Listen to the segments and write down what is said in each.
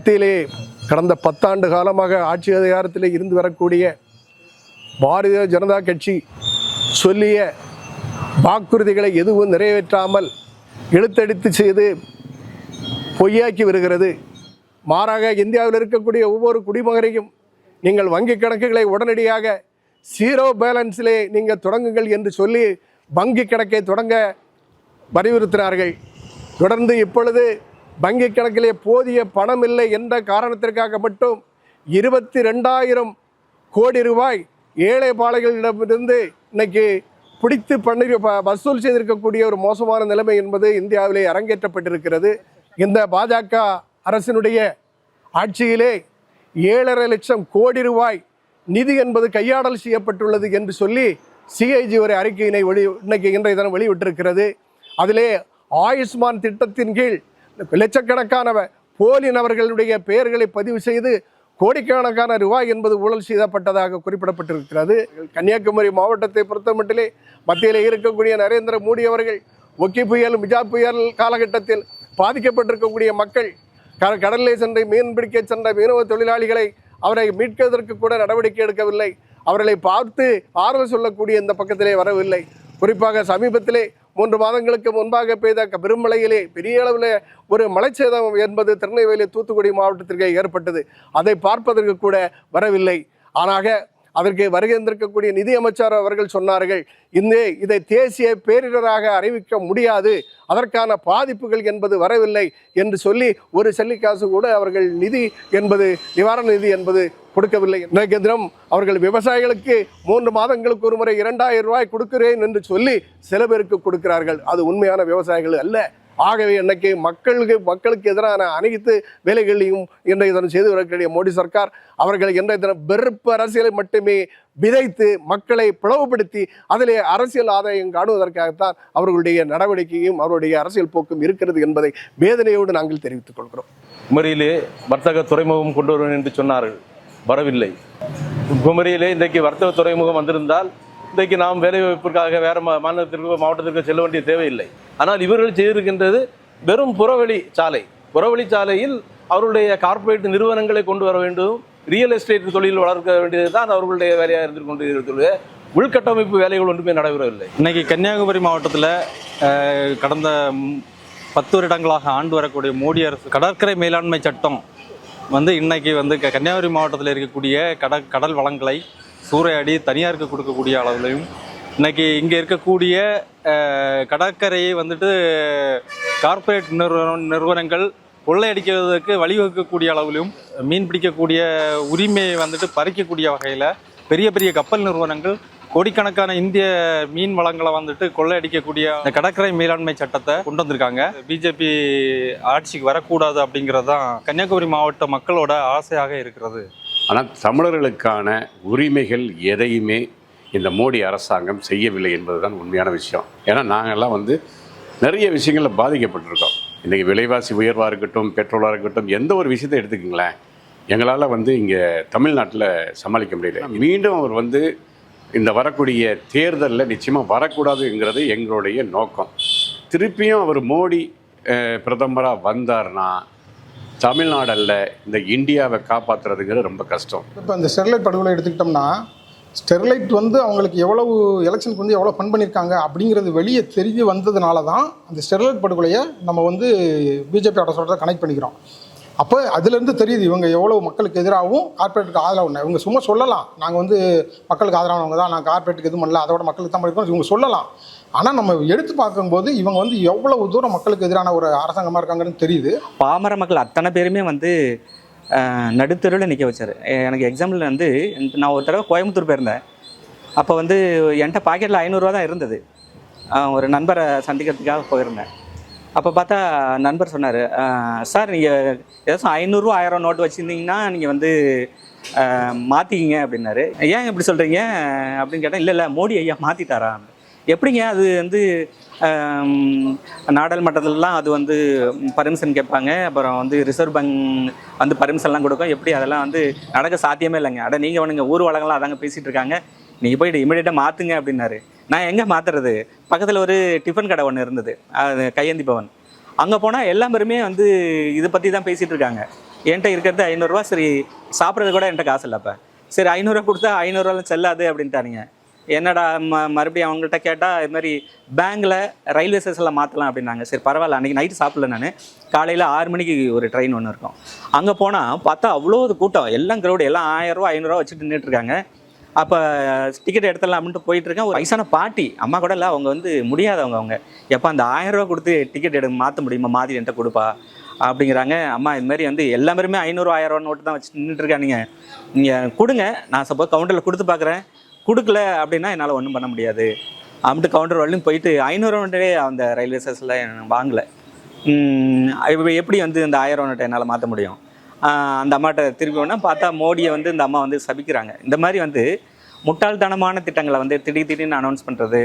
மத்தியிலே கடந்த பத்தாண்டு காலமாக ஆட்சி அதிகாரத்தில் இருந்து வரக்கூடிய பாரதிய ஜனதா கட்சி சொல்லிய வாக்குறுதிகளை எதுவும் நிறைவேற்றாமல் இழுத்தடித்து செய்து பொய்யாக்கி வருகிறது. மாறாக இந்தியாவில் இருக்கக்கூடிய ஒவ்வொரு குடிமகனையும் நீங்கள் வங்கி கணக்குகளை உடனடியாக ஜீரோ பேலன்ஸிலே நீங்கள் தொடங்குங்கள் என்று சொல்லி வங்கி கணக்கை தொடங்க வலியுறுத்தினார்கள். தொடர்ந்து இப்பொழுது வங்கி கணக்கிலே போதிய பணம் இல்லை என்ற காரணத்திற்காக மட்டும் இருபத்தி ரெண்டாயிரம் கோடி ரூபாய் ஏழை பாளைகளிடமிருந்து இன்னைக்கு பிடித்து பண்ணி ப- வசூல் செய்திருக்கக்கூடிய ஒரு மோசமான நிலைமை என்பது இந்தியாவிலே அரங்கேற்றப்பட்டிருக்கிறது. இந்த பாஜக அரசினுடைய ஆட்சியிலே ஏழரை லட்சம் கோடி ரூபாய் நிதி என்பது கையாடல் செய்யப்பட்டுள்ளது என்று சொல்லி சிஐஜி ஒரு அறிக்கையினை வெளி இன்னைக்கு இன்றைய தினம் வெளியிட்டிருக்கிறது. அதிலே ஆயுஷ்மான் திட்டத்தின் கீழ் லட்சக்கணக்கான போலி நபர்களுடைய பெயர்களை பதிவு செய்து கோடிக்கணக்கான ரூபாய் என்பது ஊழல் செய்யப்பட்டதாக குறிப்பிடப்பட்டிருக்கிறது. கன்னியாகுமரி மாவட்டத்தை பொறுத்தமட்டிலே மத்தியில் இருக்கக்கூடிய நரேந்திர மோடி அவர்கள் ஒக்கி புயல் மிஜா புயல் காலகட்டத்தில் பாதிக்கப்பட்டிருக்கக்கூடிய மக்கள் க கடலிலே சென்று மீன் பிடிக்க சென்ற மீனவ தொழிலாளிகளை அவரை மீட்பதற்கு கூட நடவடிக்கை எடுக்கவில்லை. அவர்களை பார்த்து ஆர்வம் சொல்லக்கூடிய இந்த பக்கத்திலே வரவில்லை. குறிப்பாக சமீபத்திலே மூன்று மாதங்களுக்கு முன்பாக பெய்த க- பெருமழையிலே பெரிய அளவில் ஒரு மலைச்சேதம் என்பது திருநெல்வேலி தூத்துக்குடி மாவட்டத்திற்கு ஏற்பட்டது. அதை பார்ப்பதற்கு கூட வரவில்லை. ஆனாக அதற்கு வருகின்றிருக்கக்கூடிய நிதியமைச்சர் அவர்கள் சொன்னார்கள் இந்த இதை தேசிய பேரிடராக அறிவிக்க முடியாது. அதற்கான பாதிப்புகள் என்பது வரவில்லை என்று சொல்லி ஒரு செல்லிக்காசு கூட அவர்கள் நிதி என்பது நிவாரண நிதி என்பது கொடுக்கவில்லை. இன்றைக்கு தினம் அவர்கள் விவசாயிகளுக்கு மூன்று மாதங்களுக்கு ஒரு முறை இரண்டாயிரம் ரூபாய் கொடுக்கிறேன் என்று சொல்லி சில பேருக்கு கொடுக்கிறார்கள். அது உண்மையான விவசாயிகள் அல்ல. ஆகவே இன்னைக்கு மக்களுக்கு மக்களுக்கு எதிரான அனைத்து வேலைகளையும் இன்றைய தினம் செய்து வரக்கூடிய மோடி சர்க்கார். அவர்கள் இன்றைய தினம் வெறுப்பு அரசியலை மட்டுமே விதைத்து மக்களை பிளவுபடுத்தி அதிலே அரசியல் ஆதாயம் காணுவதற்காகத்தான் அவர்களுடைய நடவடிக்கையும் அவருடைய அரசியல் போக்கும் இருக்கிறது என்பதை வேதனையோடு நாங்கள் தெரிவித்துக் கொள்கிறோம். குமரியிலே வர்த்தக துறைமுகம் கொண்டு வருவேன் என்று சொன்னார்கள். வரவில்லை. குமரியிலே இன்றைக்கு வர்த்தக துறைமுகம் வந்திருந்தால் இன்றைக்கு நாம் வேலைவாய்ப்பிற்காக வேறு மா- மாநிலத்திற்கோ மாவட்டத்திற்கோ செல்ல வேண்டிய தேவையில்லை. ஆனால் இவர்கள் செய்திருக்கின்றது வெறும் புறவழி சாலை. புறவழி சாலையில் அவருடைய கார்ப்பரேட் நிறுவனங்களை கொண்டு வர வேண்டும் ரியல் எஸ்டேட் தொழில் வளர்க்க வேண்டியது தான் அவர்களுடைய வேலையாக இருந்து கொண்டு இருக்கிறது உள்கட்டமைப்பு வேலைகள் ஒன்றுமே நடைபெறவில்லை. இன்னைக்கு கன்னியாகுமரி மாவட்டத்தில் கடந்த பத்து வருடங்களாக ஆண்டு வரக்கூடிய மோடி அரசு கடற்கரை மேலாண்மை சட்டம் வந்து இன்னைக்கு வந்து க- கன்னியாகுமரி மாவட்டத்தில் இருக்கக்கூடிய கட கடல் வளங்களை சூறையாடி தனியாருக்கு கொடுக்கக்கூடிய அளவுலையும் இன்னைக்கு இங்கே இருக்கக்கூடிய கடற்கரையை வந்துட்டு கார்ப்பரேட் நிறுவன நிறுவனங்கள் கொள்ளையடிக்கிறதுக்கு வழிவகுக்கக்கூடிய அளவிலும் மீன் பிடிக்கக்கூடிய உரிமையை வந்துட்டு பறிக்கக்கூடிய வகையில் பெரிய பெரிய கப்பல் நிறுவனங்கள் கோடிக்கணக்கான இந்திய மீன் வளங்களை வந்துட்டு கொள்ளையடிக்கக்கூடிய இந்த கடற்கரை மேலாண்மை சட்டத்தை கொண்டு வந்திருக்காங்க. பிஜேபி ஆட்சிக்கு வரக்கூடாது அப்படிங்கிறது தான் கன்னியாகுமரி மாவட்ட மக்களோட ஆசையாக இருக்கிறது. ஆனால் தமிழர்களுக்கான உரிமைகள் எதையுமே இந்த மோடி அரசாங்கம் செய்யவில்லை என்பதுதான் உண்மையான விஷயம். ஏன்னா நாங்கள்லாம் வந்து நிறைய விஷயங்களில் பாதிக்கப்பட்டிருக்கோம். இன்றைக்கி விலைவாசி உயர்வாக இருக்கட்டும் பெட்ரோலாக இருக்கட்டும் எந்த ஒரு விஷயத்தை எடுத்துக்கிங்களேன் எங்களால் வந்து இங்கே தமிழ்நாட்டில் சமாளிக்க முடியல. மீண்டும் அவர் வந்து இந்த வரக்கூடிய தேர்தலில் நிச்சயமாக வரக்கூடாதுங்கிறது எங்களுடைய நோக்கம். திருப்பியும் அவர் மோடி பிரதமராக வந்தார்னா தமிழ்நாடல்ல இந்த இந்தியாவை காப்பாற்றுறதுங்கிறது ரொம்ப கஷ்டம். இப்போ இந்த ஸ்டெர்லைட் படுகொலை எடுத்துக்கிட்டோம்னா ஸ்டெர்லைட் வந்து அவங்களுக்கு எவ்வளவு எலெக்ஷனுக்கு வந்து எவ்வளோ ஃபண்ட் பண்ணியிருக்காங்க அப்படிங்கிறது வெளியே தெரிஞ்சு வந்ததுனால தான் அந்த ஸ்டெர்லைட் படுகொலையை நம்ம வந்து பிஜேபியோட சொல்கிறத கனெக்ட் பண்ணிக்கிறோம். அப்போ அதுலேருந்து தெரியுது இவங்க எவ்வளோ மக்களுக்கு எதிராகவும் கார்பரேட்டுக்கு ஆதரவு இவங்க சும்மா சொல்லலாம். நாங்கள் வந்து மக்களுக்கு ஆதரவானவங்க தான். நாங்கள் கார்பரேட்டுக்கு எதுவும் பண்ணல. அதோட மக்களுக்கு தான் பண்ணிருக்கோம் இவங்க சொல்லலாம். ஆனால் நம்ம எடுத்து பார்க்கும்போது இவங்க வந்து எவ்வளவு தூரம் மக்களுக்கு எதிரான ஒரு அரசாங்கமாக இருக்காங்கன்னு தெரியுது. பாமர மக்கள் அத்தனை பேருமே வந்து நடுத்தருவில் நிற்க வச்சார். எனக்கு எக்ஸாம்பிள் வந்து நான் ஒரு தடவை கோயம்புத்தூர் போயிருந்தேன். அப்போ வந்து என்கிட்ட பாக்கெட்டில் ஐநூறுரூவா தான் இருந்தது. ஒரு நண்பரை சந்திக்கிறதுக்காக போயிருந்தேன். அப்போ பார்த்தா நண்பர் சொன்னார் சார் நீங்கள் ஏதாச்சும் ஐநூறுரூவா ஆயிரம் நோட்டு வச்சுருந்தீங்கன்னா நீங்கள் வந்து மாற்றிக்கிங்க அப்படின்னாரு. ஏன் இப்படி சொல்கிறீங்க அப்படின்னு கேட்டால் இல்லை இல்லை மோடி ஐயா மாற்றிட்டாரா எப்படிங்க அது வந்து நாடாளுமன்றத்துலலாம் அது வந்து பர்மிஷன் கேட்பாங்க அப்புறம் வந்து ரிசர்வ் பேங்க் வந்து பர்மிஷன்லாம் கொடுக்கும் எப்படி அதெல்லாம் வந்து நடக்க சாத்தியமே இல்லைங்க. அட நீங்கள் வேணுங்க ஊர் வழங்கலாம் அதாங்க பேசிகிட்டு இருக்காங்க. நீங்கள் போயிட்டு இமீடியட்டாக மாற்றுங்க அப்படின்னாரு. நான் எங்கே மாற்றுறது பக்கத்தில் ஒரு டிஃபன் கடை ஒன்று இருந்தது. அது கையேந்தி பவன். அங்கே போனால் எல்லா பேருமே வந்து இதை பற்றி தான் பேசிகிட்டு இருக்காங்க. என்கிட்ட இருக்கிறது ஐநூறுரூவா சரி சாப்பிட்றது கூட என்கிட்ட காசு இல்லை அப்போ சரி ஐநூறுரூவா கொடுத்தா ஐநூறுரூவாலும் செல்லாது அப்படின்ட்டானுங்க. என்னடா ம மறுபடியும் அவங்கள்ட்ட கேட்டால் இது மாதிரி பேங்கில் ரயில்வே ஸ்டேஷனில் மாற்றலாம் அப்படின்னாங்க. சரி பரவாயில்ல அன்றைக்கி நைட்டு சாப்பிடல நான். காலையில் ஆறு மணிக்கு ஒரு ட்ரெயின் ஒன்று இருக்கும். அங்கே போனால் பார்த்தா அவ்வளோ கூட்டம். எல்லாம் க்ரௌடு எல்லாம் ஆயிரரூவா ஐநூறுரூவா வச்சுட்டு நின்றுட்டுருக்காங்க அப்போ டிக்கெட் எடுத்துடலாம் போயிட்டுருக்கேன். போயிட்டு இருக்கேன் ஒரு வயசான பாட்டி அம்மா கூட இல்லை அவங்க வந்து முடியாதவங்க அவங்க. எப்போ அந்த ஆயிரரூவா கொடுத்து டிக்கெட் எடு மாற்ற முடியுமா? மாதிரி என்கிட்ட கொடுப்பா. அப்படிங்கிறாங்க. அம்மா இது மாதிரி வந்து எல்லாருமே ஐநூறு ஆயிரம் நோட்டு தான் வச்சு நின்றுட்டு இருக்கானுங்க நீங்கள் கொடுங்க. நான் சப்போஸ் கவுண்டரில் கொடுத்து பார்க்குறேன் கொடுக்கல அப்படின்னா என்னால் ஒன்றும் பண்ண முடியாது. அப்படின்ட்டு கவுண்டர் வரலையும் போயிட்டு ஐநூறு நோட்டே அந்த ரயில்வே ஸ்டேஷனில் வாங்கலை. எப்படி வந்து இந்த ஆயிரம் நோட்டை என்னால் மாற்ற முடியும்? அந்த அம்மாட்ட திருப்பி ஒன்றா பார்த்தா மோடியை வந்து இந்த அம்மா வந்து சபிக்கிறாங்க. இந்த மாதிரி வந்து முட்டாள்தனமான திட்டங்களை வந்து திடீர் திடீர்னு அனௌன்ஸ் பண்ணுறது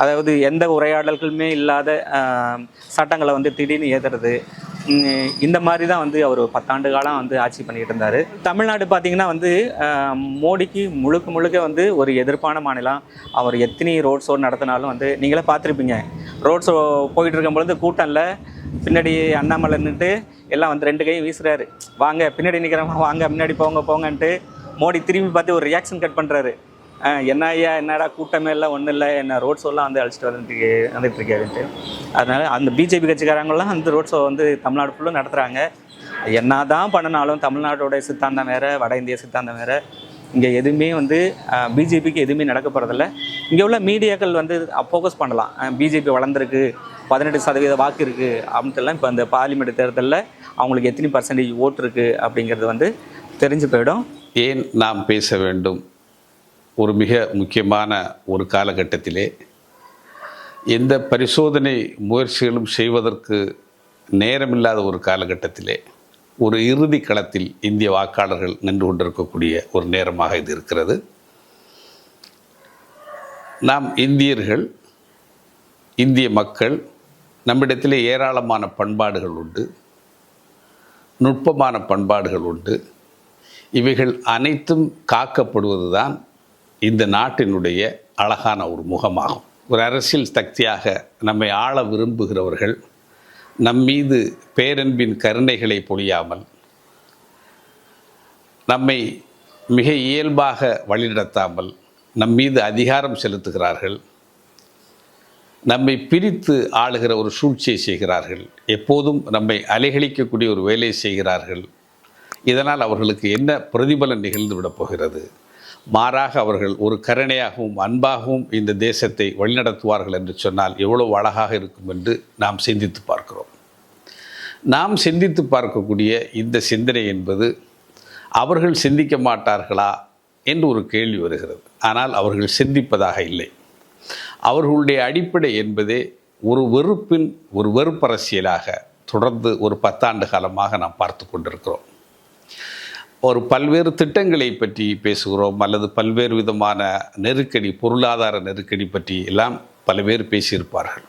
அதாவது எந்த உரையாடல்களுமே இல்லாத சட்டங்களை வந்து திடீர்னு ஏற்றுறது இந்த மாதிரி தான் வந்து அவர் பத்தாண்டு காலம் வந்து ஆட்சி பண்ணிகிட்டு இருந்தார். தமிழ்நாடு பார்த்திங்கன்னா வந்து மோடிக்கு முழுக்க முழுக்க வந்து ஒரு எதிர்ப்பான மாநிலம். அவர் எத்தனை ரோட் ஷோ நடத்தினாலும் வந்து நீங்களே பார்த்துருப்பீங்க. ரோட் ஷோ போயிட்டு இருக்கும் பொழுது கூட்டம் இல்லை பின்னாடி அண்ணாமலை நின்றுட்டு எல்லாம் வந்து ரெண்டு கையும் வீசுறாரு. வாங்க பின்னாடி நிற்கிறவங்க வாங்க முன்னாடி போங்க போங்கன்ட்டு மோடி திரும்பி பார்த்து ஒரு ரியாக்ஷன் கட் பண்ணுறாரு என்ன ஐயா என்னடா கூட்டமே இல்லை ஒன்றும் இல்லை என்ன ரோட் ஷோலாம் வந்து அழைச்சிட்டு வந்துட்டு வந்துட்டு இருக்காருன்ட்டு. அதனால் அந்த பிஜேபி கட்சிக்காரங்களாம் அந்த ரோட் ஷோ வந்து தமிழ்நாடு ஃபுல்லும் நடத்துகிறாங்க என்ன தான் பண்ணினாலும் தமிழ்நாட்டோடைய சித்தாந்தம் வேறு வட இந்திய சித்தாந்தம் வேறு. இங்கே எதுவுமே வந்து பிஜேபிக்கு எதுவுமே நடக்க போகிறதில்ல இங்கே உள்ள மீடியாக்கள் வந்து ஃபோக்கஸ் பண்ணலாம். பிஜேபி வளர்ந்துருக்கு பதினெட்டு சதவீத வாக்கு இருக்குது அப்படின்ட்டுலாம் இப்போ அந்த பார்லிமெண்ட் தேர்தலில் அவங்களுக்கு எத்தனை பர்சன்டேஜ் ஓட்டு இருக்குது அப்படிங்கிறது வந்து தெரிஞ்சு போயிடும். ஏன் நாம் பேச வேண்டும்? ஒரு மிக முக்கியமான ஒரு காலகட்டத்திலே எந்த பரிசோதனை முயற்சிகளும் செய்வதற்கு நேரமில்லாத ஒரு காலகட்டத்திலே ஒரு இறுதி களத்தில் இந்திய வாக்காளர்கள் நின்று கொண்டிருக்கக்கூடிய ஒரு நேரமாக இது இருக்கிறது. நாம் இந்தியர்கள் இந்திய மக்கள் நம்மிடத்திலே ஏராளமான பண்பாடுகள் உண்டு நுட்பமான பண்பாடுகள் உண்டு. இவைகள் அனைத்தும் காக்கப்படுவதுதான் இந்த நாட்டினுடைய அழகான ஒரு முகமாகும். ஒரு அரசியல் சக்தியாக நம்மை ஆள விரும்புகிறவர்கள் நம்மீது பேரன்பின் கருணைகளை பொழியாமல் நம்மை மிக இயல்பாக வழிநடத்தாமல் நம் மீது அதிகாரம் செலுத்துகிறார்கள் நம்மை பிரித்து ஆளுகிற ஒரு சூழ்ச்சியை செய்கிறார்கள் எப்போதும் நம்மை அலைகழிக்கக்கூடிய ஒரு வேலையை செய்கிறார்கள் இதனால் அவர்களுக்கு என்ன பிரதிபலன் நிகழ்ந்து விடப் போகிறது? மாறாக அவர்கள் ஒரு கருணையாகவும் அன்பாகவும் இந்த தேசத்தை வழிநடத்துவார்கள் என்று சொன்னால் எவ்வளவு அழகாக இருக்கும் என்று நாம் சிந்தித்து பார்க்கிறோம். நாம் சிந்தித்து பார்க்கக்கூடிய இந்த சிந்தனை என்பது அவர்கள் சிந்திக்க மாட்டார்களா என்று ஒரு கேள்வி வருகிறது. ஆனால் அவர்கள் சிந்திப்பதாக இல்லை. அவர்களுடைய அடிப்படை என்பதே ஒரு வெறுப்பின் ஒரு வெறுப்பரசியலாக தொடர்ந்து ஒரு பத்தாண்டு காலமாக நாம் பார்த்து கொண்டிருக்கிறோம். ஒரு பல்வேறு திட்டங்களை பற்றி பேசுகிறோம் அல்லது பல்வேறு விதமான நெருக்கடி பொருளாதார நெருக்கடி பற்றி எல்லாம் பல பேர் பேசியிருப்பார்கள்.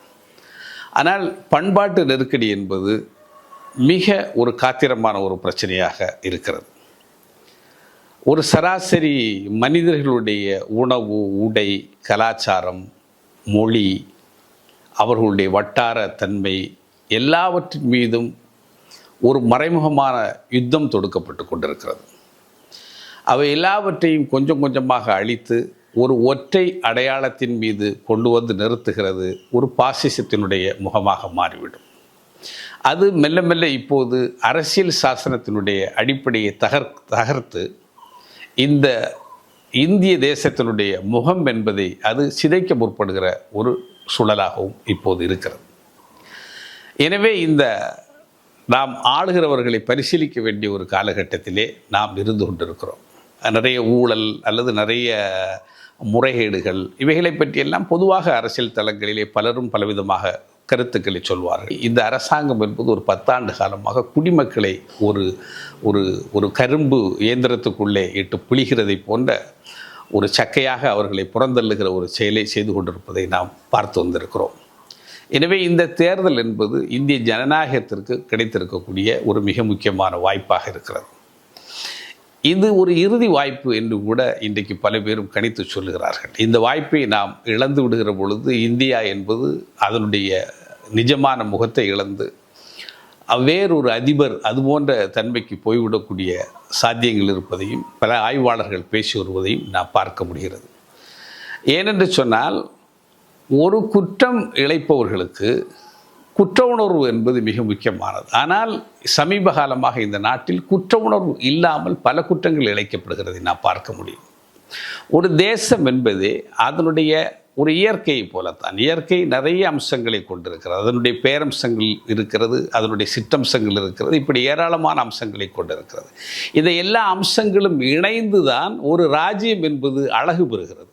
ஆனால் பண்பாட்டு நெருக்கடி என்பது மிக ஒரு காத்திரமான ஒரு பிரச்சனையாக இருக்கிறது. ஒரு சராசரி மனிதர்களுடைய உணவு உடை கலாச்சாரம் மொழி அவர்களுடைய வட்டார தன்மை எல்லாவற்றின் மீதும் ஒரு மறைமுகமான யுத்தம் தொடுக்கப்பட்டு கொண்டிருக்கிறது. அவை எல்லாவற்றையும் கொஞ்சம் கொஞ்சமாக அழித்து ஒரு ஒற்றை அடையாளத்தின் மீது கொண்டு வந்து நிறுத்துகிறது ஒரு பாசிசத்தினுடைய முகமாக மாறிவிடும். அது மெல்ல மெல்ல இப்போது அரசியல் சாசனத்தினுடைய அடிப்படையை தகர் தகர்த்து இந்த இந்திய தேசத்தினுடைய முகம் என்பதை அது சிதைக்க முற்படுகிற ஒரு சூழலாகவும் இப்போது இருக்கிறது. எனவே இந்த நாம் ஆளுகிறவர்களை பரிசீலிக்க வேண்டிய ஒரு காலகட்டத்திலே நாம் இருந்து கொண்டிருக்கிறோம். நிறைய ஊழல் அல்லது நிறைய முறைகேடுகள் இவைகளை பற்றியெல்லாம் பொதுவாக அரசியல் தளங்களிலே பலரும் பலவிதமாக கருத்துக்களை சொல்வார்கள். இந்த அரசாங்கம் என்பது ஒரு பத்தாண்டு காலமாக குடிமக்களை ஒரு ஒரு ஒரு கரும்பு இயந்திரத்துக்குள்ளே இட்டு புளிகிறதை போன்ற ஒரு சக்கையாக அவர்களை புறந்தள்ளுகிற ஒரு செயலை செய்து கொண்டிருப்பதை நாம் பார்த்து வந்திருக்கிறோம். எனவே இந்த தேர்தல் என்பது இந்திய ஜனநாயகத்திற்கு கிடைத்திருக்கக்கூடிய ஒரு மிக முக்கியமான வாய்ப்பாக இருக்கிறது. இது ஒரு இறுதி வாய்ப்பு என்று கூட இன்றைக்கு பல பேரும் கணித்து சொல்லுகிறார்கள். இந்த வாய்ப்பை நாம் இழந்து விடுகிற பொழுது இந்தியா என்பது அதனுடைய நிஜமான முகத்தை இழந்து வேறொரு அதிபர் அது போன்ற தன்மைக்கு போய்விடக்கூடிய சாத்தியங்கள் இருப்பதையும் பல ஆய்வாளர்கள் பேசி வருவதையும் நான் பார்க்க முடிகிறது. ஏனென்று சொன்னால் ஒரு குற்றம் இழைப்பவர்களுக்கு குற்ற உணர்வு என்பது மிக முக்கியமானது. ஆனால் சமீப காலமாக இந்த நாட்டில் குற்ற உணர்வு இல்லாமல் பல குற்றங்கள் இழைக்கப்படுகிறதை நான் பார்க்க முடியும். ஒரு தேசம் என்பது அதனுடைய ஒரு இயற்கையை போலத்தான். இயற்கை நிறைய அம்சங்களை கொண்டிருக்கிறது. அதனுடைய பேரம்சங்கள் இருக்கிறது அதனுடைய சிற்றம்சங்கள் இருக்கிறது இப்படி ஏராளமான அம்சங்களை கொண்டிருக்கிறது. இந்த எல்லா அம்சங்களும் இணைந்து தான் ஒரு ராஜ்யம் என்பது அழகு பெறுகிறது.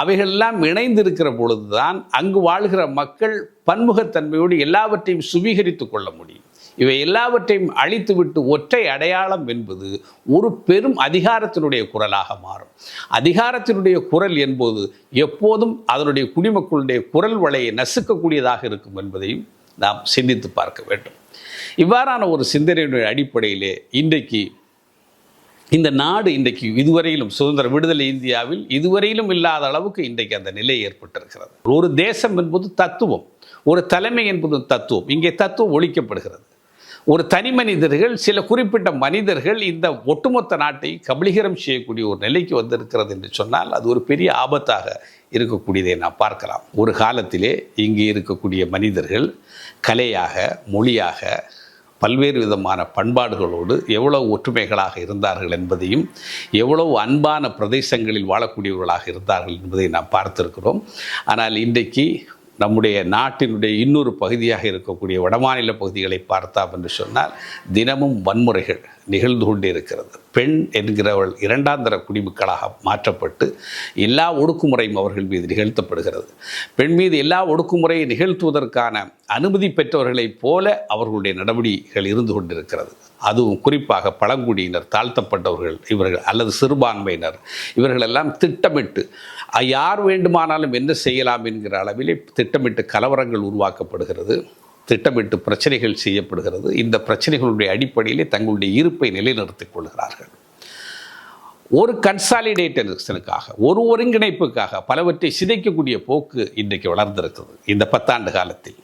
அவைகளெல்லாம் இணைந்திருக்கிற பொழுதுதான் அங்கு வாழ்கிற மக்கள் பன்முகத்தன்மையோடு எல்லாவற்றையும் சுவீகரித்து கொள்ள முடியும். இவை எல்லாவற்றையும் அழித்துவிட்டு ஒற்றை அடையாளம் என்பது ஒரு பெரும் அதிகாரத்தினுடைய குரலாக மாறும். அதிகாரத்தினுடைய குரல் என்பது எப்போதும் அதனுடைய குடிமக்களுடைய குரல் வலையை நசுக்கக்கூடியதாக இருக்கும் என்பதையும் நாம் சிந்தித்து பார்க்க வேண்டும். இவ்வாறான ஒரு சிந்தனையுடைய அடிப்படையிலே இன்றைக்கு இந்த நாடு இன்றைக்கு இதுவரையிலும் சுதந்திர விடுதலை இந்தியாவில் இதுவரையிலும் இல்லாத அளவுக்கு இன்றைக்கு அந்த நிலை ஏற்பட்டிருக்கிறது. ஒரு தேசம் என்பது தத்துவம் ஒரு தலைமை என்பது தத்துவம் இங்கே தத்துவம் ஒழிக்கப்படுகிறது. ஒரு தனி மனிதர்கள் சில குறிப்பிட்ட மனிதர்கள் இந்த ஒட்டுமொத்த நாட்டை கபலீகரம் செய்யக்கூடிய ஒரு நிலைக்கு வந்திருக்கிறது என்று சொன்னால் அது ஒரு பெரிய ஆபத்தாக இருக்கக்கூடியதை நாம் பார்க்கலாம். ஒரு காலத்திலே இங்கே இருக்கக்கூடிய மனிதர்கள் கலையாக மொழியாக பல்வேறு விதமான பண்பாடுகளோடு எவ்வளவு ஒற்றுமைகளாக இருந்தார்கள் என்பதையும் எவ்வளவு அன்பான பிரதேசங்களில் வாழக்கூடியவர்களாக இருந்தார்கள் என்பதை நாம் பார்த்திருக்கிறோம். ஆனால் இன்றைக்கு நம்முடைய நாட்டினுடைய இன்னொரு பகுதியாக இருக்கக்கூடிய வடமாநில பகுதிகளை பார்த்தோம் என்று சொன்னால் தினமும் வன்முறைகள் நிகழ்ந்து கொண்டே இருக்கிறது. பெண் என்கிறவள் இரண்டாந்தர குடிமக்களாக மாற்றப்பட்டு எல்லா ஒடுக்குமுறையும் அவர்கள் மீது நிகழ்த்தப்படுகிறது. பெண் மீது எல்லா ஒடுக்குமுறையை நிகழ்த்துவதற்கான அனுமதி பெற்றவர்களைப் போல அவர்களுடைய நடவடிக்கைகள் இருந்து கொண்டிருக்கிறது. அதுவும் குறிப்பாக பழங்குடியினர் தாழ்த்தப்பட்டவர்கள் இவர்கள் அல்லது சிறுபான்மையினர் இவர்களெல்லாம் திட்டமிட்டு யார் வேண்டுமானாலும் என்ன செய்யலாம் என்கிற அளவிலே திட்டமிட்டு கலவரங்கள் உருவாக்கப்படுகிறது திட்டமிட்டு பிரச்சனைகள் செய்யப்படுகிறது. இந்த பிரச்சனைகளுடைய அடிப்படையிலே தங்களுடைய இருப்பை நிலைநிறுத்திக் கொள்கிறார்கள். ஒரு கன்சாலிடேட்டனுக்காக ஒரு ஒருங்கிணைப்புக்காக பலவற்றை சிதைக்கக்கூடிய போக்கு இன்றைக்கு வளர்ந்திருக்கிறது. இந்த பத்தாண்டு காலத்தில்.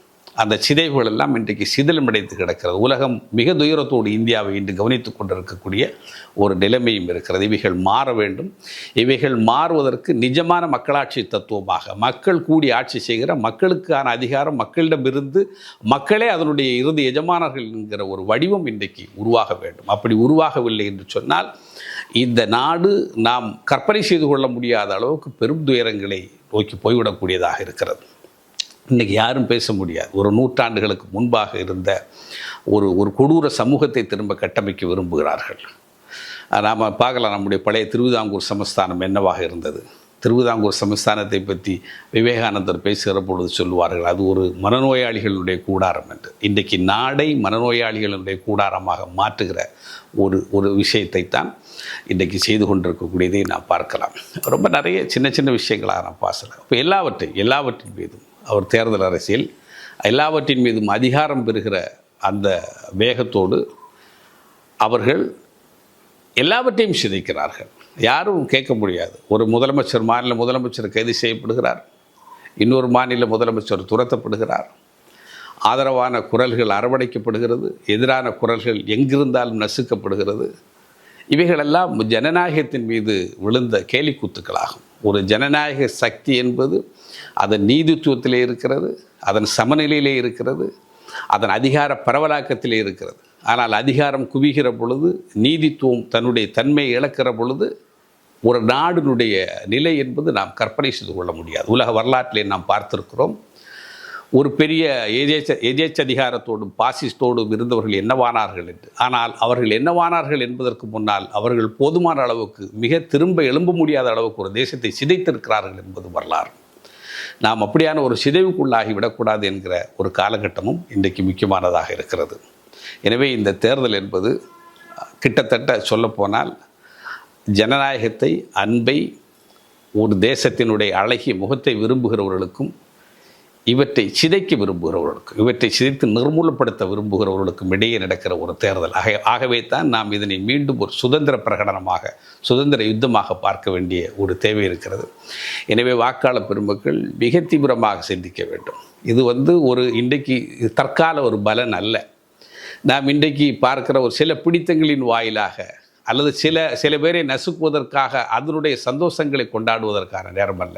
அந்த சிதைவுகள் எல்லாம் இன்றைக்கு சிதிலமடைந்து கிடக்கிறது. உலகம் மிக துயரத்தோடு இந்தியாவை இன்று கவனித்து கொண்டிருக்கக்கூடிய ஒரு நிலைமையும் இருக்கிறது. இவைகள் மாற வேண்டும். இவைகள் மாறுவதற்கு நிஜமான மக்களாட்சி தத்துவமாக மக்கள் கூடி ஆட்சி செய்கிற மக்களுக்கான அதிகாரம் மக்களிடமிருந்து மக்களே அதனுடைய இறுதி எஜமானர்கள் என்கிற ஒரு வடிவம் இன்றைக்கு உருவாக வேண்டும். அப்படி உருவாகவில்லை என்று சொன்னால் இந்த நாடு நாம் கற்பனை செய்து கொள்ள முடியாத அளவுக்கு பெரும் துயரங்களை நோக்கி போய்விடக்கூடியதாக இருக்கிறது. இன்றைக்கி யாரும் பேச முடியாது. ஒரு நூற்றாண்டுகளுக்கு முன்பாக இருந்த ஒரு ஒரு கொடூர சமூகத்தை திரும்ப கட்டமைக்க விரும்புகிறார்கள். நாம் பார்க்கலாம் நம்முடைய பழைய திருவிதாங்கூர் சமஸ்தானம் என்னவாக இருந்தது. திருவிதாங்கூர் சமஸ்தானத்தை பற்றி விவேகானந்தர் பேசுகிற பொழுது சொல்லுவார்கள் அது ஒரு மனநோயாளிகளுடைய கூடாரம் என்று. இன்றைக்கு நாடை மனநோயாளிகளுடைய கூடாரமாக மாற்றுகிற ஒரு ஒரு விஷயத்தை தான் இன்றைக்கு செய்து கொண்டிருக்கக்கூடியதை நான் பார்க்கலாம். ரொம்ப நிறைய சின்ன சின்ன விஷயங்களாக நான் பாசலாம் இப்போ எல்லாவற்றையும் எல்லாவற்றின் மீதும் அவர் தேர்தல் அரசியல் எல்லாவற்றின் மீதும் அதிகாரம் பெறுகிற அந்த வேகத்தோடு அவர்கள் எல்லாவற்றையும் சிதைக்கிறார்கள். யாரும் கேட்க முடியாது. ஒரு முதலமைச்சர் மாநில முதலமைச்சர் கைது செய்யப்படுகிறார். இன்னொரு மாநில முதலமைச்சர் துரத்தப்படுகிறார். ஆதரவான குரல்கள் அரவணைக்கப்படுகிறது. எதிரான குரல்கள் எங்கிருந்தாலும் நசுக்கப்படுகிறது. இவைகளெல்லாம் ஜனநாயகத்தின் மீது விழுந்த கேலிக்கூத்துக்களாகும். ஒரு ஜனநாயக சக்தி என்பது அதன் நீதித்துவத்திலே இருக்கிறது அதன் சமநிலையிலே இருக்கிறது அதன் அதிகார பரவலாக்கத்திலே இருக்கிறது. ஆனால் அதிகாரம் குவிகிற பொழுது நீதித்துவம் தன்னுடைய தன்மையை இழக்கிற பொழுது ஒரு நாடினுடைய நிலை என்பது நாம் கற்பனை செய்து கொள்ள முடியாது. உலக வரலாற்றிலே நாம் பார்த்திருக்கிறோம் ஒரு பெரிய எதேச்ச எதேச்சதிகாரத்தோடும் பாசிஸ்டோடும் இருந்தவர்கள் என்னவானார்கள் என்று. ஆனால் அவர்கள் என்னவானார்கள் என்பதற்கு முன்னால் அவர்கள் போதுமான அளவுக்கு மிக திரும்ப எழும்ப முடியாத அளவுக்கு ஒரு தேசத்தை சிதைத்திருக்கிறார்கள் என்பது வரலாறு. நாம் அப்படியான ஒரு சிதைவுக்குள்ளாகி விடக்கூடாது என்கிற ஒரு காலகட்டமும் இன்றைக்கு முக்கியமானதாக இருக்கிறது. எனவே இந்த தேர்தல் என்பது கிட்டத்தட்ட சொல்லப்போனால் ஜனநாயகத்தை அன்பை ஒரு தேசத்தினுடைய அழகிய முகத்தை விரும்புகிறவர்களுக்கும் இவற்றை சிதைக்க விரும்புகிறவர்களுக்கும் இவற்றை சிதைத்து நிர்மூலப்படுத்த விரும்புகிறவர்களுக்கும் இடையே நடக்கிற ஒரு தேர்தல். ஆக ஆகவே தான் நாம் இதனை மீண்டும் ஒரு சுதந்திர பிரகடனமாக சுதந்திர யுத்தமாக பார்க்க வேண்டிய ஒரு தேவை இருக்கிறது. எனவே வாக்காளர் பெருமக்கள் மிக தீவிரமாக சிந்திக்க வேண்டும். இது வந்து ஒரு இன்றைக்கு தற்கால ஒரு பலன் அல்ல. நாம் இன்றைக்கு பார்க்கிற ஒரு சில பிடித்தங்களின் வாயிலாக அல்லது சில சில பேரை நசுக்குவதற்காக அதனுடைய சந்தோஷங்களை கொண்டாடுவதற்கான நேரம் அல்ல.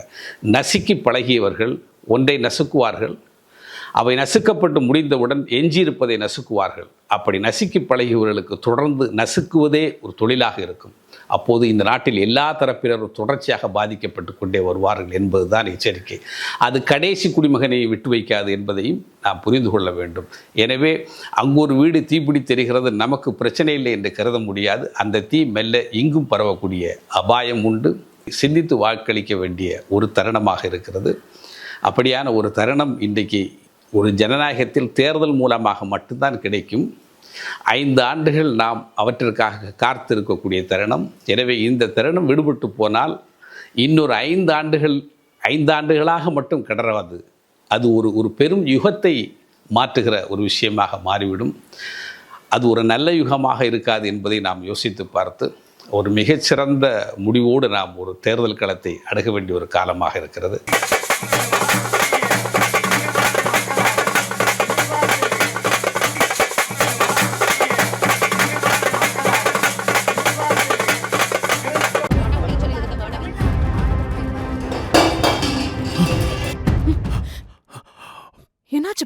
நசுக்கி பழகியவர்கள் ஒன்றை நசுக்குவார்கள். அவை நசுக்கப்பட்டு முடிந்தவுடன் எஞ்சியிருப்பதை நசுக்குவார்கள். அப்படி நசுக்கி பழகியவர்களுக்கு தொடர்ந்து நசுக்குவதே ஒரு தொழிலாக இருக்கும். அப்போது இந்த நாட்டில் எல்லா தரப்பினரும் தொடர்ச்சியாக பாதிக்கப்பட்டு கொண்டே வருவார்கள் என்பதுதான் எச்சரிக்கை. அது கடைசி குடிமகனை விட்டு வைக்காது என்பதையும் நாம் புரிந்து கொள்ள வேண்டும். எனவே அங்கு ஒரு வீடு தீப்பிடி தெரிகிறது நமக்கு பிரச்சனை இல்லை என்று கருத முடியாது. அந்த தீ மெல்ல இங்கும் பரவக்கூடிய அபாயம் உண்டு. சிந்தித்து வாக்களிக்க வேண்டிய ஒரு தருணமாக இருக்கிறது. அப்படியான ஒரு தருணம் இன்றைக்கு ஒரு ஜனநாயகத்தில் தேர்தல் மூலமாக மட்டும்தான் கிடைக்கும். ஐந்து ஆண்டுகள் நாம் அவற்றிற்காக காத்திருக்கக்கூடிய தருணம். எனவே இந்த தருணம் விடுபட்டு போனால் இன்னொரு ஐந்து ஆண்டுகள் ஐந்து ஆண்டுகளாக மட்டும் கடறாது. அது ஒரு ஒரு பெரும் யுகத்தை மாற்றுகிற ஒரு விஷயமாக மாறிவிடும். அது ஒரு நல்ல யுகமாக இருக்காது என்பதை நாம் யோசித்து பார்த்து ஒரு மிகச்சிறந்த முடிவோடு நாம் ஒரு தேர்தல் களத்தை அணுக வேண்டிய ஒரு காலமாக இருக்கிறது.